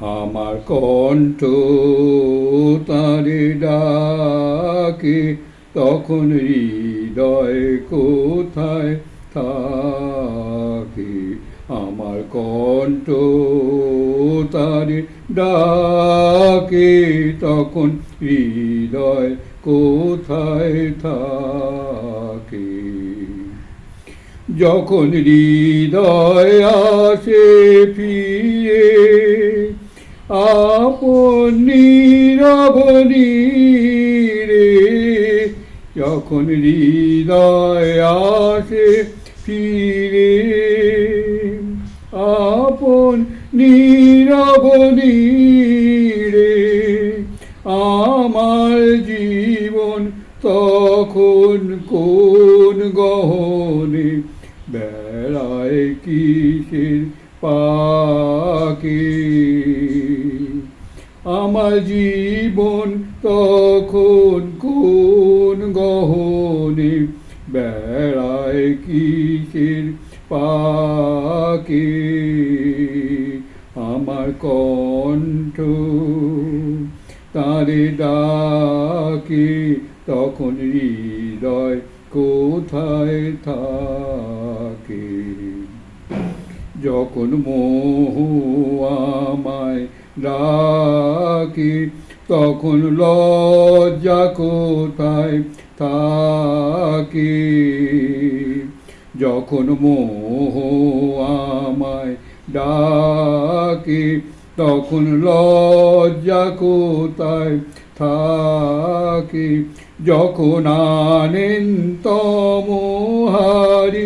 আমার কণ্ঠ তারে ডাকে, তখন হৃদয় কোথায় থাকে? আমার কণ্ঠ তারে ডাকে, তখন হৃদয় কোথায় থাকে? যখন হৃদয় আসে ফিরে আপন রে যখন হৃদয় আসে ফিরে আপন নীরবনি পাকে আমার কণ্ঠ। তারে ডাকে তখন হৃদয় কোথায় থাকে? যখন মোহ আমায় ডাকে তখন লজ্জা কোথায় থাকে? যখন মোহ আমায় ডাকে, তখন লজ্জা কোথায় থাকে? যখন আনেন তমহারি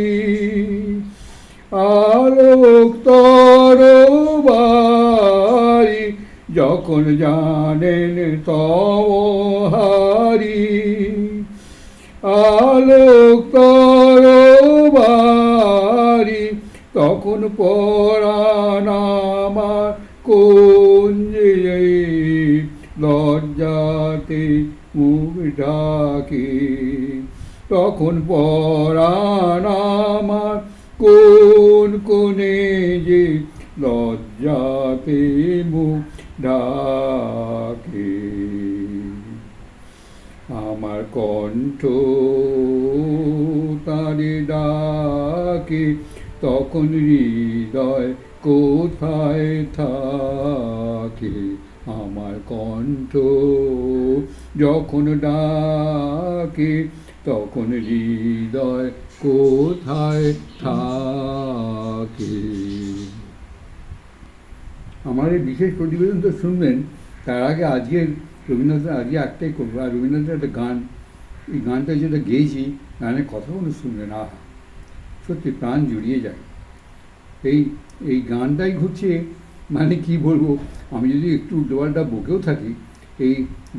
আলোক তরবারি, যখন জানেন তমহারি, আলোক তরবারি তখন পরাণ আমার লজ্জাতে মুখ ডাকে। তখন পরাণ আমার কোন কোনে যে লজ্জাতে মুখ ডাকে। আমার কণ্ঠ তারে ডাকে তখন হৃদয় কোথায় থাকে আমার কণ্ঠ? যখন ডাকে, তখন হৃদয় কোথায় থাকে? আমার এই বিশেষ প্রতিবেদন তো শুনবেন, তার আগে আজকের রবীন্দ্রনাথ, আজকে একটাই করব, আর রবীন্দ্রনাথের একটা গান, এই গানটা যেটা গেয়েছি, গানের কথাগুলো শুনবেন, আহা! সত্যি প্রাণ জুড়িয়ে যায়। এই এই গানটাই ঘুরছে মানে কি বলব? আমি যদি একটু উল্টোপাল্টা বকেও থাকি, এই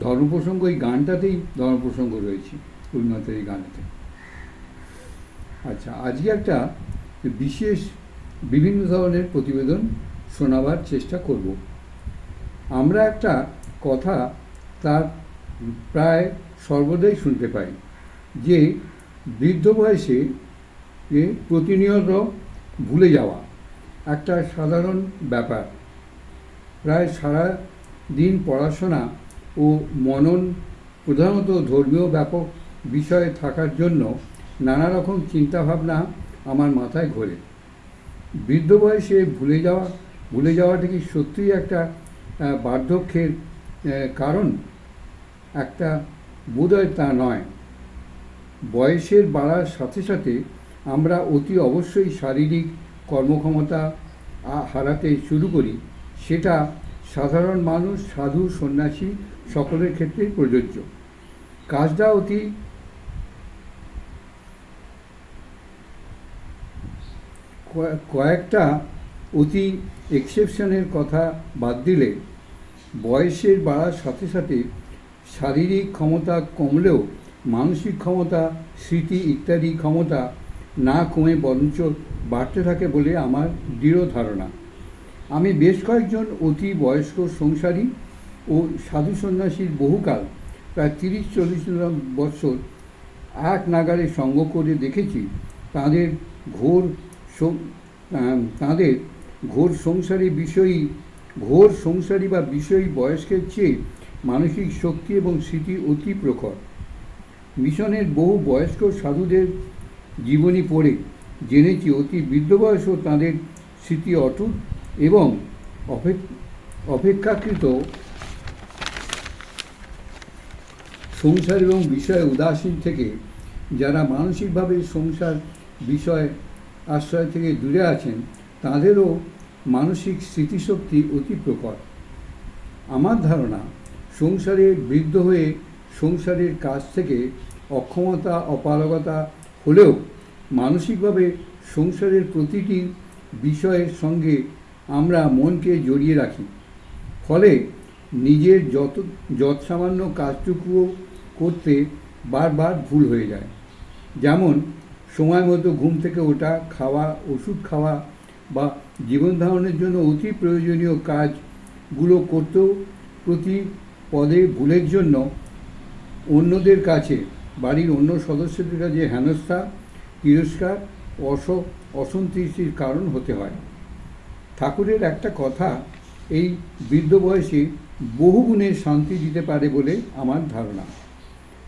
ধর্মপ্রসঙ্গ, এই গানটাতেই ধর্মপ্রসঙ্গ রয়েছে, রবীন্দ্রনাথের এই গানেতে আচ্ছা আজকে একটা বিশেষ, বিভিন্ন ধরনের প্রতিবেদন শোনাবার চেষ্টা করব। আমরা একটা কথা তার প্রায় সর্বদাই শুনতে পাই, যে বৃদ্ধ বয়সে যে প্রতিনিয়ত ভুলে যাওয়া একটা সাধারণ ব্যাপার। প্রায় সারা দিন পড়াশোনা ও মনন প্রধানত ধর্মীয় ব্যাপক বিষয়ে থাকার জন্য নানা রকম চিন্তাভাবনা আমার মাথায় ঘোরে। বৃদ্ধ বয়সে ভুলে যাওয়া, ভুলে যাওয়াটা কি সত্যিই একটা বার্ধক্যের কারণ? একটা বোধহয় তা নয়। বয়সের বাড়ার সাথে সাথে আমরা অতি অবশ্যই শারীরিক কর্মক্ষমতা হারাতে শুরু করি। সেটা সাধারণ মানুষ, সাধু, সন্ন্যাসী সকলের ক্ষেত্রেই প্রযোজ্য। কাজটা অতি কয়ে- কয়েকটা অতি এক্সেপশনের কথা বাদ দিলে বয়সের বাড়ার সাথে সাথে শারীরিক ক্ষমতা কমলেও মানসিক ক্ষমতা, স্মৃতি ইত্যাদি ক্ষমতা না কমে বরঞ্চ বাড়তে থাকে বলে আমার দৃঢ় ধারণা। আমি বেশ কয়েকজন অতি বয়স্ক সংসারী ও সাধু সন্ন্যাসীর বহুকাল, প্রায় তিরিশ চল্লিশ বৎসর এক নাগারে সঙ্গ করে দেখেছি। তাদের ঘোর তাদের ঘোর সংসারী বিষয়ী, ঘোর সংসারী বা বিষয়ী বয়স্কের চেয়ে মানসিক শক্তি এবং স্মৃতি অতি প্রখর। মিশনের বহু বয়স্ক সাধুদের জীবনী পড়ে জেনেছি অতি বৃদ্ধ বয়সও তাঁদের স্মৃতি অটুট এবং অপেক- অপেক্ষাকৃত সংসার এবং বিষয়ে উদাসীন থেকে, যারা মানসিকভাবে সংসার বিষয় আশ্রয় থেকে দূরে আছেন, তাঁদেরও মানসিক স্মৃতিশক্তি অতি প্রকট আমার ধারণা, সংসারে বৃদ্ধ হয়ে সংসারের কাজ থেকে অক্ষমতা, অপারগতা হলেও মানসিকভাবে সংসারের প্রতিটি বিষয়ের সঙ্গে আমরা মনকে জড়িয়ে রাখি। ফলে নিজের যত, যৎসামান্য কাজটুকুও করতে বারবার ভুল হয়ে যায়। যেমন সময় মতো ঘুম থেকে ওঠা, খাওয়া, ওষুধ খাওয়া বা জীবন ধারণের জন্য অতি প্রয়োজনীয় কাজগুলো করতেও প্রতি পদে ভুলের জন্য অন্যদের কাছে বাড়ির অন্য সদস্যদের কাছে হেনস্থা, তিরস্কার, অস, অসন্তুষ্টির কারণ হতে হয়। ঠাকুরের একটা কথা, এই বৃদ্ধ বয়সে বহুগুণে শান্তি দিতে পারে বলে আমার ধারণা।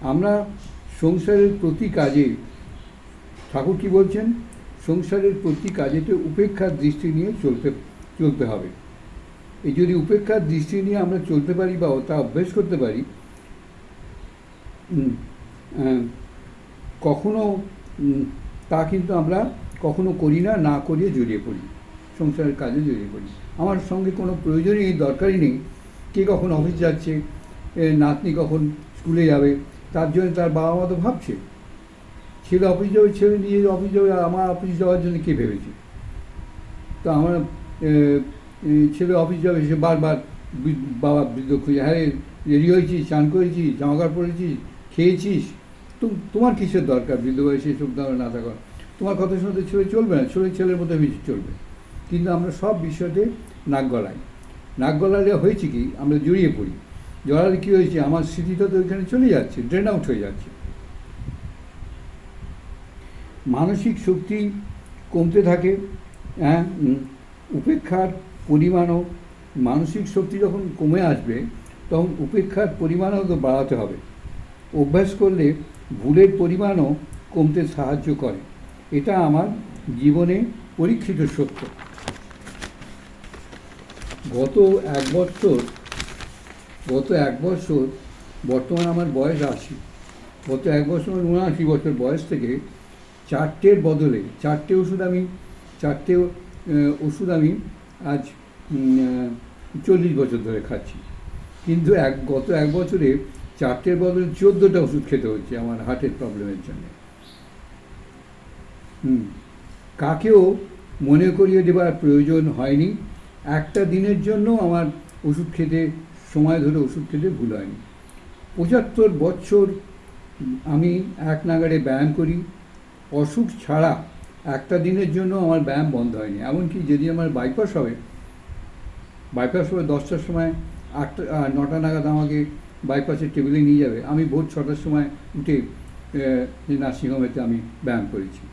আমরা সংসারের প্রতি কাজে, ঠাকুর কি বলছেন? সংসারের প্রতি কাজেতে উপেক্ষার দৃষ্টি নিয়ে চলতে চলতে হবে। এই যদি উপেক্ষার দৃষ্টি নিয়ে আমরা চলতে পারি বা তা অভ্যেস করতে পারি কখনো তা কিন্তু আমরা কখনো করি না না করিয়ে জড়িয়ে পড়ি, সংসারের কাজে জড়িয়ে পড়ি। আমার সঙ্গে কোনো প্রয়োজনই দরকারই নেই, কে কখন অফিস যাচ্ছে নাতনি কখন স্কুলে যাবে, তার জন্য তার বাবা মা তো ভাবছে। ছেলে অফিস যাবে, ছেলে নিয়ে অফিস যাবে আমার অফিস যাওয়ার জন্য কে ভেবেছে? তো আমার ছেলে অফিস যাবে, সে বারবার বাবা বৃদ্ধ খুঁজে হ্যাঁ রেডি হয়েছিস, চান করেছিস জামা কাপড় পরেছিস, খেয়েছিস? তোমার কিসের দরকার? বৃদ্ধ বয়সে এসব ধরনের না থাকা। তোমার কথা শুনতে ছেলে চলবে না ছেলে ছেলের মতো বেশি চলবে। কিন্তু আমরা সব বিষয়তে নাক গলাই নাক গলালে হয়েছে কি? আমরা জড়িয়ে পড়ি। জড়ালে কী হয়েছে? আমার স্মৃতিটা তো ওইখানে চলে যাচ্ছে ড্রেন আউট হয়ে যাচ্ছে। মানসিক শক্তি কমতে থাকে হ্যাঁ উপেক্ষার পরিমাণও, মানসিক শক্তি যখন কমে আসবে, তখন উপেক্ষার পরিমাণও তো বাড়াতে হবে। অভ্যাস করলে ভুলের পরিমাণও কমতে সাহায্য করে। এটা আমার জীবনে পরীক্ষিত সত্য। গত এক বছর, গত এক বছর বর্তমান আমার বয়স আশি। গত এক বছর উনআশি বছর বয়স থেকে চারটের বদলে, চারটে ওষুধ আমি, চারটে ওষুধ আমি আজ চল্লিশ বছর ধরে খাচ্ছি। কিন্তু এক, গত এক বছরে চারটের বদলে চোদ্দোটা ওষুধ খেতে হচ্ছে আমার হার্টের প্রবলেমের জন্য। হুম। কাকেও মনে করিয়ে দেবার প্রয়োজন হয়নি। একটা দিনের জন্য আমার ওষুধ খেতে, সময় ধরে ওষুধ খেতে ভুল হয়নি। পঁচাত্তর বছর আমি এক নাগাড়ে ব্যায়াম করি। অসুখ ছাড়া একটা দিনের জন্য আমার ব্যায়াম বন্ধ হয়নি। এমনকি যদি আমার বাইপাস হবে বাইপাস হবে দশটার সময়, আটটা নটা নাগাদ আমাকে বাইপাসের টেবিলে নিয়ে যাবে। আমি ভোর ছটার সময় উঠে যে নার্সিংহোমেতে আমি ব্যায়াম করেছি।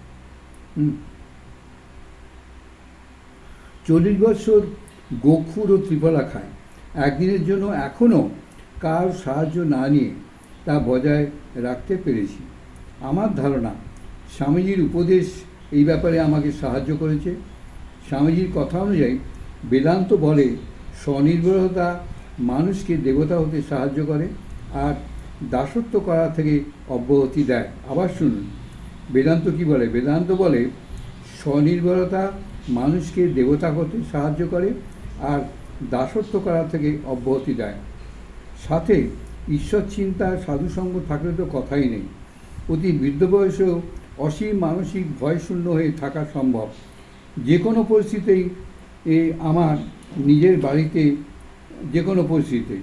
চল্লিশ বছর গোখুর ও ত্রিফলা খায়। একদিনের জন্য এখনও কার সাহায্য না নিয়ে তা বজায় রাখতে পেরেছি। আমার ধারণা, স্বামীজির উপদেশ এই ব্যাপারে আমাকে সাহায্য করেছে। স্বামীজির কথা অনুযায়ী বেদান্ত বলে স্বনির্ভরতা মানুষকে দেবতা হতে সাহায্য করে আর দাসত্ব করা থেকে অব্যাহতি দেয়। আবার শুনুন, বেদান্ত কি বলে? বেদান্ত বলে, স্বনির্ভরতা মানুষকে দেবতা হতে সাহায্য করে আর দাসত্ব করা থেকে অব্যাহতি দেয়। সাথে ঈশ্বর চিন্তা সাধুসঙ্গ থাকলে তো কথাই নেই। অতি বৃদ্ধ বয়সেও অসীম মানসিক ভয়শূন্য হয়ে থাকা সম্ভব। যে কোনো পরিস্থিতিতেই এ আমার নিজের বাড়িতে যে কোনো পরিস্থিতিতে।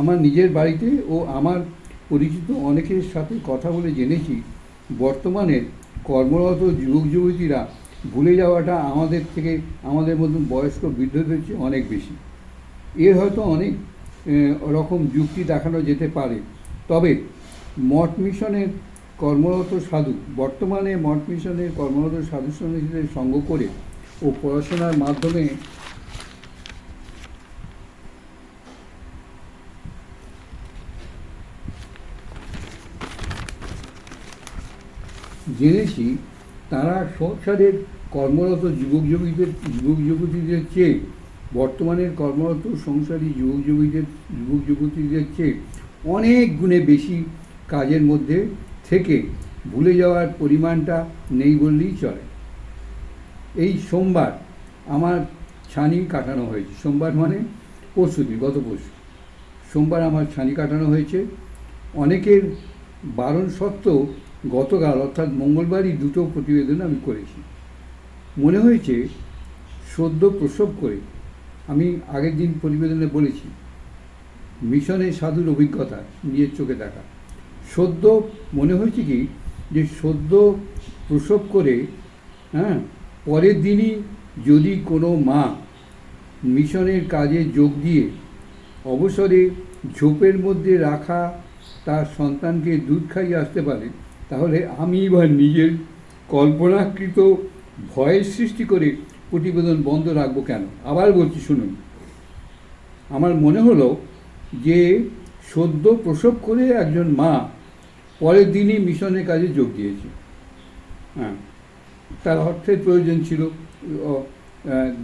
আমার নিজের বাড়িতে ও আমার পরিচিত অনেকের সাথে কথা বলে জেনেছি, বর্তমানে কর্মরত যুবক যুবতীরা ভুলে যাওয়াটা আমাদের থেকে, আমাদের মতন বয়স্ক বৃদ্ধদের চেয়ে অনেক বেশি। এর হয়তো অনেক রকম যুক্তি দেখানো যেতে পারে। তবে মঠ মিশনের কর্মরত সাধু, বর্তমানে মঠ মিশনের কর্মরত সাধু সন্ন্যাসীদের সঙ্গ করে ও পড়াশোনার মাধ্যমে জেনেছি, তারা সংসারের কর্মরত যুবক যুবতীদের যুবক যুবতীদের চেয়ে, বর্তমানের কর্মরত সংসারী যুবক যুবতীদের যুবক যুবতীদের চেয়ে অনেক গুণে বেশি কাজের মধ্যে থেকে ভুলে যাওয়ার পরিমাণটা নেই বললেই চলে। এই সোমবার আমার ছানি কাটানো হয়েছে। সোমবার মানে পরশু দিন, গত পরশু। সোমবার আমার ছানি কাটানো হয়েছে। অনেকের বারণ সত্ত্বেও গতকাল, অর্থাৎ মঙ্গলবারই দুটো প্রতিবেদন আমি করেছি। মনে হয়েছে, সদ্য প্রসব করে, আমি আগের দিন প্রতিবেদনে বলেছি, মিশনে সাধুর অভিজ্ঞতা নিজের চোখে দেখা। সদ্য মনে হয়েছে কি, যে সদ্য প্রসব করে হ্যাঁ পরের দিনই যদি কোনো মা মিশনের কাজে যোগ দিয়ে অবসরে ঝোপের মধ্যে রাখা তার সন্তানকে দুধ খাইয়ে আসতে পারে তাহলে আমি বা নিজের কল্পনাকৃত ভয়ের সৃষ্টি করে প্রতিবেদন বন্ধ রাখব কেন? আবার বলছি, শুনুন। আমার মনে হলো যে সদ্য প্রসব করে একজন মা পরের দিনই মিশনের কাজে যোগ দিয়েছে। হ্যাঁ তার অর্থের প্রয়োজন ছিল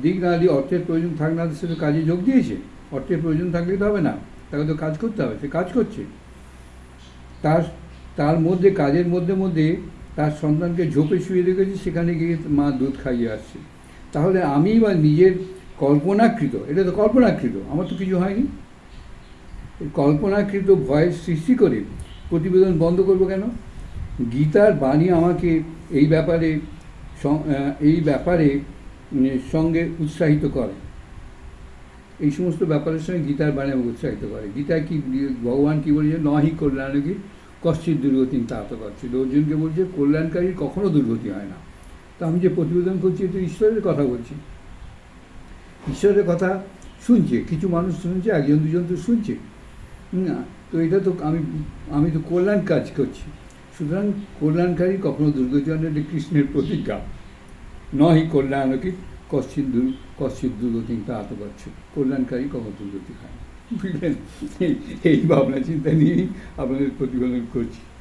দিক না দিয়ে অর্থের প্রয়োজন থাক না সে তো কাজে যোগ দিয়েছে। অর্থের প্রয়োজন থাকলে তো হবে না, তাকে তো কাজ করতে হবে, সে কাজ করছে। তার তার মধ্যে, কাজের মধ্যে মধ্যে তার সন্তানকে ঝোপে শুয়ে রেখেছে, সেখানে গিয়ে মা দুধ খাইয়ে আসছে। তাহলে আমি বা নিজের কল্পনাকৃত, এটা তো কল্পনাকৃত, আমার তো কিছু হয়নি। কল্পনাকৃত ভয়ের সৃষ্টি করে প্রতিবেদন বন্ধ করব কেন? গীতার বাণী আমাকে এই ব্যাপারে এই ব্যাপারে সঙ্গে উৎসাহিত করে। এই সমস্ত ব্যাপারের সঙ্গে গীতার বাণী আমাকে উৎসাহিত করে। গীতায় কি, ভগবান কি বলেছে নহি কল্যাণ কি কশ্চিত দুর্গতি তাত করছে অর্জুনকে বলছে কল্যাণকারীর কখনো দুর্গতি হয় না। তো আমি যে প্রতিবেদন করছি তো ঈশ্বরের কথা বলছি। ঈশ্বরের কথা শুনছে, কিছু মানুষ শুনছে, একজন, দুজন তো শুনছে। না, তো এটা তো আমি আমি তো কল্যাণ কাজ করছি। সুতরাং কল্যাণকারী কখনো দুর্গতি হয় না, এটা কৃষ্ণের প্রতিজ্ঞা। নহি কল্যাণকে কশ্চিত দুর কশ্চিত দুর্গতি তা আত করছে কল্যাণকারী কখনো দুর্গতি হয় না। বুঝলেন? এই- ভাবনা চিন্তা নিয়েই আপনাদের প্রতিবেদন করছি।